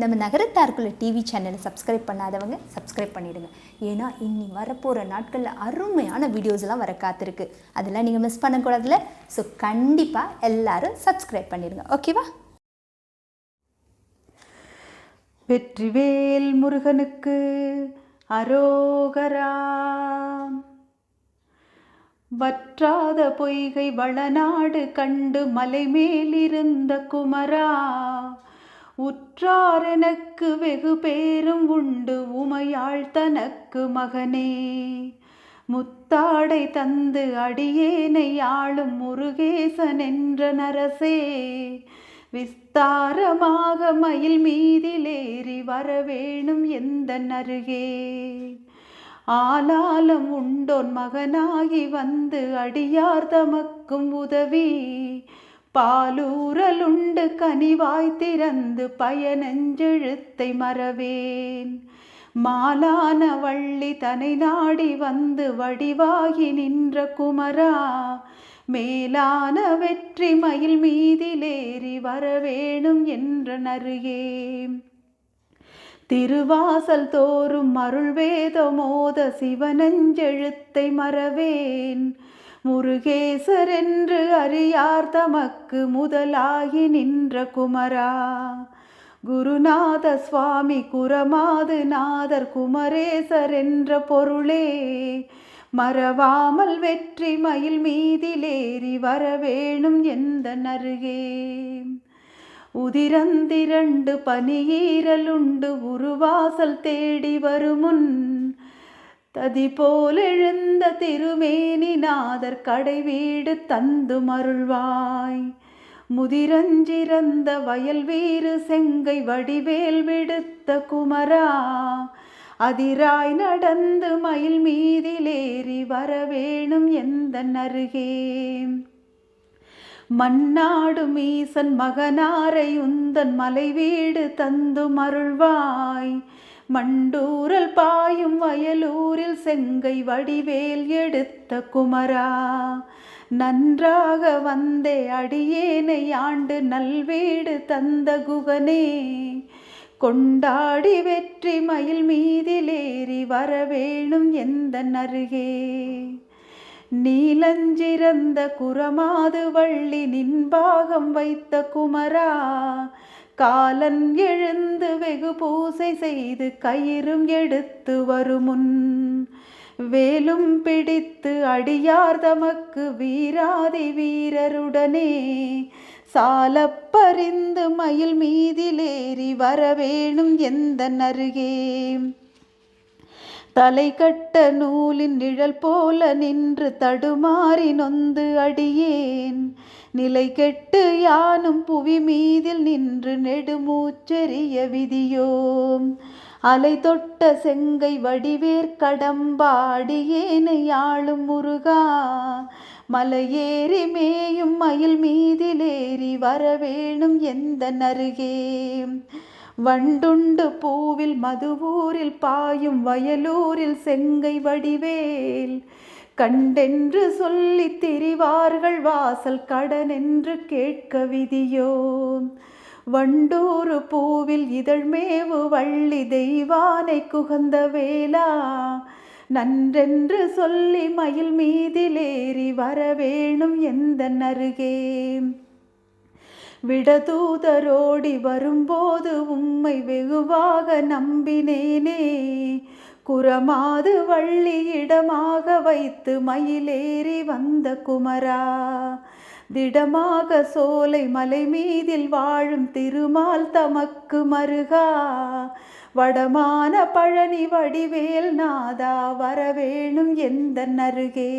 நம்ம நகரத்தாருக்குள்ள டிவி சேனலை சப்ஸ்கிரைப் பண்ணாதவங்க சப்ஸ்கிரைப் பண்ணிடுங்க. ஏன்னா இனி வரப்போகிற நாட்களில் அருமையான வீடியோஸ்லாம் வர காத்திருக்கு. அதெல்லாம் நீங்கள் மிஸ் பண்ணக்கூடாதுல ஸோ கண்டிப்பாக எல்லாரும் சப்ஸ்கிரைப் பண்ணிடுங்க. ஓகேவா வெற்றிவேல் முருகனுக்கு அரோகரா. வற்றாத பொய்கை வளநாடு கண்டு மலைமேலிருந்த குமரா. உற்றார் எனக்கு வெகு பேரும் உண்டு உமையாள் தனக்கு மகனே. முத்தாடை தந்து அடியேனை ஆளும் முருகேசன் என்ற நரசே. விஸ்தாரமாக மயில் மீதிலேறி வரவேணும் எந்த அருகே ஆலாலம் உண்டோன் மகனாகி வந்து அடியார் தமக்கும் உதவி. பாலூரலுண்டு கனிவாய் திறந்து பயனஞ்செழுத்தை மறவேன். மாலான வள்ளி தனை நாடி வந்து வடிவாகி நின்ற குமரா மேலான வெற்றி மயில் மீதிலேறி வரவேணும் என்ற நருகே திருவாசல் தோறும் அருள்வேதமோத சிவனஞ்செழுத்தை மறவேன். முருகேசர் என்று அறியார் தமக்கு முதலாகி நின்ற குமரா. குருநாத சுவாமி குரமாது நாதர் குமரேசர் என்ற பொருளே. மறவாமல் வெற்றி மயில் மீதிலேறி வரவேணும் எந்த நருகே. உதிரந்திரண்டு பனியீரலுண்டு உருவாசல் தேடி வருமுன் ததி போல் எழுந்த திருமேனி நாதர் கடை வீடு தந்து மருள்வாய் முதிரஞ்சிறந்த வயல் வீறு செங்கை வடிவேல் விடுத்த குமரா. அதிராய் நடந்து மயில் மீதிலேறி வரவேணும் எந்த நருகே மன்னாடு மீசன் மகனாரை உந்தன் மலை வீடு தந்து மருள்வாய் மண்டூரல் பாயும் வயலூரில் செங்கை வடிவேல் எடுத்த குமரா. நன்றாக வந்தே அடியேனை ஆண்டு நல்வீடு தந்த குகனே. கொண்டாடி வெற்றி மயில் மீதிலேறி வரவேணும் எந்த நருகே நீலஞ்சிறந்த குரமாது வள்ளி நின்பாகம் வைத்த குமரா. காலன் எழுந்து வெகு பூசை செய்து கயிறும் எடுத்து வருமுன். வேலும் பிடித்து அடியார் தமக்கு வீராதி வீரருடனே சாலப்பறிந்து மயில் மீதிலேறி வரவேணும் எந்த நருகே தலை கட்ட நூலின் நிழல் போல நின்று தடுமாறி நொந்து அடியேன். நிலை கெட்டு யானும் புவி மீதில் நின்று நெடுமூச்செறிய விதியோம். அலை தொட்ட செங்கை வடிவேர் கடம்பாடியேனை யாழும் முருகா. மலையேறி மேயும் மயில் மீதிலேறி வரவேணும் எந்த நருகே வண்டுண்டு பூவில் மதுவூரில் பாயும் வயலூரில் செங்கை வடிவேல். கண்டென்று சொல்லி திரிவார்கள் வாசல் கடன் என்று கேட்க விதியோ? வண்டூரு பூவில் இதழ்மேவு வள்ளி தெய்வானை குகந்த வேளா? நன்றென்று சொல்லி மயில் மீதிலேறி வரவேணும் எந்த நருகே விடதூதரோடி வரும்போது உம்மை வெகுவாக நம்பினேனே. குரமாது வள்ளி இடமாக வைத்து மயிலேறி வந்த குமரா. திடமாக சோலை மலை மீதில் வாழும் திருமால் தமக்கு மருகா. வடமான பழனி வடிவேல் நாதா வரவேணும் எந்த நருகே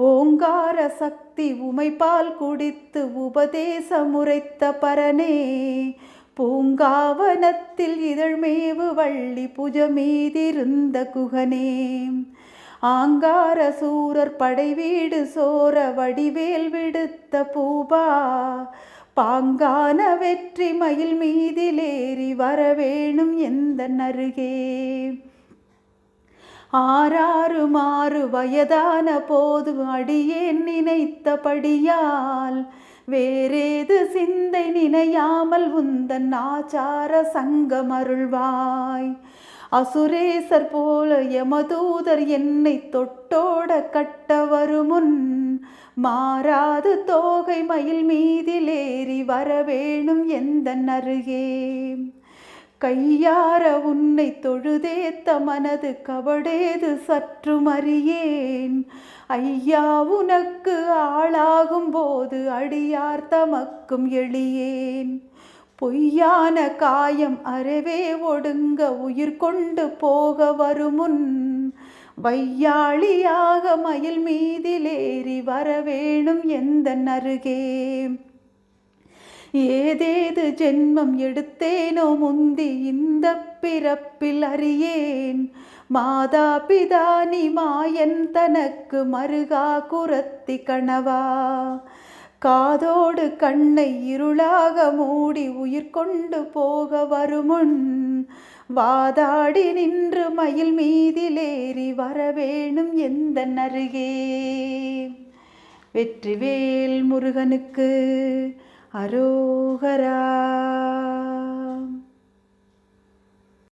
ஓங்கார சக்தி உமைப்பால் குடித்து உபதேசம் பரனே பூங்காவனத்தில் இதழ்மேவு வள்ளி புஜமீதிருந்த குகனே. ஆங்கார சூரர் படை வீடு சோர வடிவேல் விடுத்த பூபா பாங்கான வெற்றி மயில் மீதிலேறி வரவேணும் எந்த நருகே ஆறாறு மாறு வயதான போது அடியேன் நினைத்தபடியால் வேறேது சிந்தை நினையாமல் உந்தன் ஆச்சார சங்கம் அருள்வாய் அசுரேசர் போல யமதூதர் என்னை தொட்டோட கட்ட வருமுன் மாறாது தோகை மயில் மீதிலேறி வரவேணும் எந்த அருகே. கையார உன்னை தொழுதேத்த மனது கவடேது சற்று மறியேன் ஐயா உனக்கு ஆளாகும் போது அடியார் தமக்கும் எளியேன். பொய்யான காயம் அறவே ஒடுங்க உயிர் கொண்டு போக வருமுன். வையாளியாக மயில் மீதிலேறி வரவேணும் எந்த அருகே. இது ஜென்மம் எடுத்தேனோ முந்தி இந்த பிறப்பில் அறியேன். மாதா பிதானி நீ மாயன் தனக்கு மருகா குரத்தி கணவா காதோடு கண்ணை இருளாக மூடி உயிர் கொண்டு போக வருமுன். வாதாடி நின்று மயில் மீதிலேறி வரவேணும் எந்த அருகே. வெற்றிவேல் முருகனுக்கு அரோகரா